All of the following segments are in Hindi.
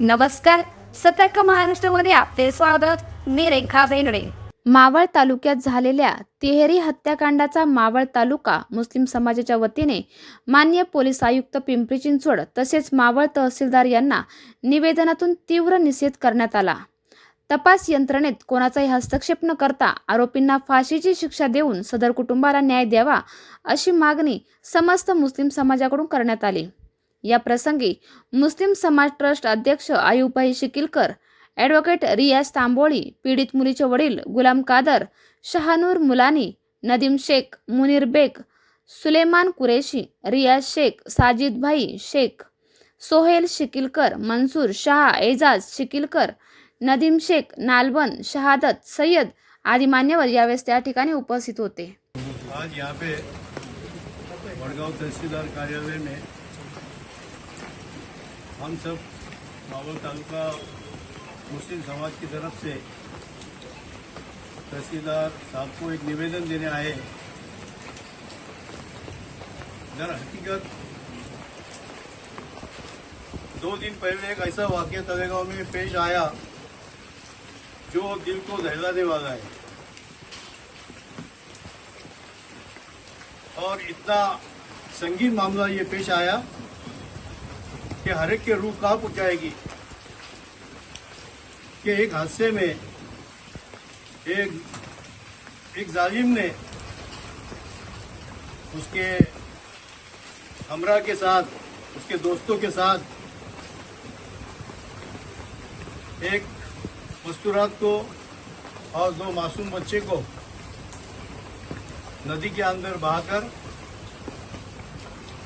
नमस्कार. सतर्क महाराष्ट्रामध्ये आपले स्वागत. मी रेखा बेनडे मावळ तालुक्यात झालेल्या तिहेरी हत्याकांडाचा मावळ तालुका मुस्लिम समाजाच्या वतीने मान्य पोलीस आयुक्त पिंपरी चिंचवड तसेच मावळ तहसीलदार यांना निवेदनातून तीव्र निषेध करण्यात आला. तपास यंत्रणेत कोणाचाही हस्तक्षेप न करता आरोपींना फाशीची शिक्षा देऊन सदर कुटुंबाला न्याय द्यावा अशी मागणी समस्त मुस्लिम समाजाकडून करण्यात आली. या प्रसंगी मुस्लिम समाज ट्रस्ट अध्यक्ष आयुबाई शिकिलकर ॲडव्होकेट रियाज तांबोळी पीडित मुलीचे वडील गुलाम कादर शहानूर मुलानी नदीम शेख मुनीर बेग सुलेमान कुरेशी रियाज शेख साजिद भाई शेख सोहेल शिकिलकर मंसूर शाह एजाज शिकिलकर नदीम शेख नालबन शहादत सय्यद आदी मान्यवर यावेळेस त्या ठिकाणी उपस्थित होते. आज यहाँ पे वडगांव तहसीलदार कार्यालय में हम सब मावल तालुका मुस्लिम समाज की तरफ़ से तहसीलदार साहब को एक निवेदन देने आए दर हकीकत। दो दिन पहले एक ऐसा वाक्य तलेगांव में पेश आया, जो दिल को दहलाने वाला है। और इतना संगीन मामला ये पेश आया कि हर एक के रूह काँप उठाएगी कि एक हादसे में एक एक जालिम ने उसके हमरा के साथ, उसके दोस्तों के साथ एक मस्तूरात को और दो मासूम बच्चे को नदी के अंदर बहाकर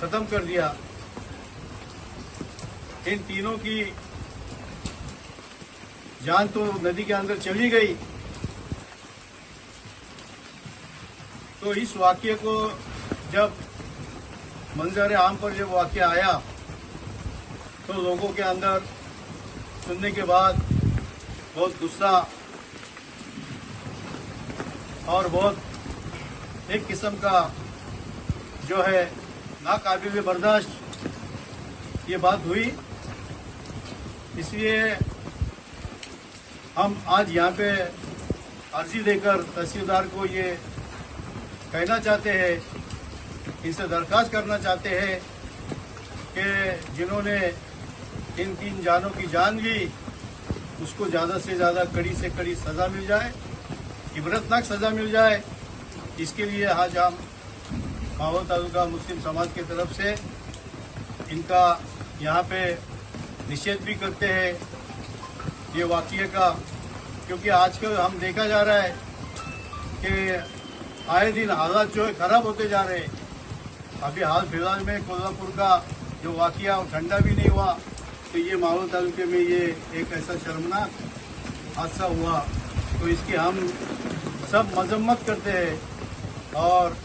खत्म कर दिया। इन तीनों की जान तो नदी के अंदर चली गई। तो इस वाक्य को जब मंजर आम पर जब वाक्य आया तो लोगों के अंदर सुनने के बाद बहुत गुस्सा और बहुत एक किस्म का जो है नाकाबिल बर्दाश्त ये बात हुई। इसलिए हम आज यहाँ पे अर्जी देकर तहसीलदार को ये कहना चाहते हैं, इनसे दरखास्त करना चाहते हैं कि जिन्होंने इन तीन जानों की जान ली, उसको ज़्यादा से ज़्यादा कड़ी से कड़ी सज़ा मिल जाए, इबरतनाक सज़ा मिल जाए। इसके लिए आज हम माहौल तालुका मुस्लिम समाज की तरफ़ से इनका यहाँ पे निषेध भी करते हैं ये वाक्य का, क्योंकि आजकल हम देखा जा रहा है कि आए दिन हालात जो है ख़राब होते जा रहे हैं। अभी हाल फ़िलहाल में कोल्हापुर का जो वाक़ा वो ठंडा भी नहीं हुआ तो ये माहौल तालुके में ये एक ऐसा शर्मनाक हादसा हुआ। तो इसकी हम सब मजम्मत करते हैं और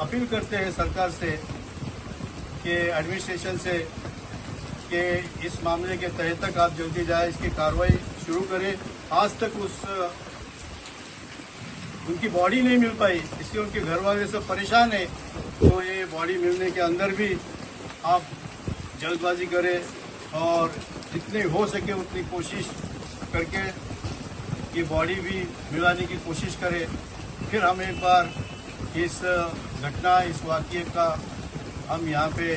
अपील करते हैं सरकार से कि एडमिनिस्ट्रेशन से कि इस मामले के तह तक आप जल्दी जाए, इसकी कार्रवाई शुरू करें। आज तक उस, उनकी बॉडी नहीं मिल पाई, इसलिए उनके घर वाले सब परेशान है। तो ये बॉडी मिलने के अंदर भी आप जल्दबाजी करें और जितनी हो सके उतनी कोशिश करके ये बॉडी भी मिलाने की कोशिश करें। फिर हम एक बार इस घटना, इस वाक्य का हम यहाँ पे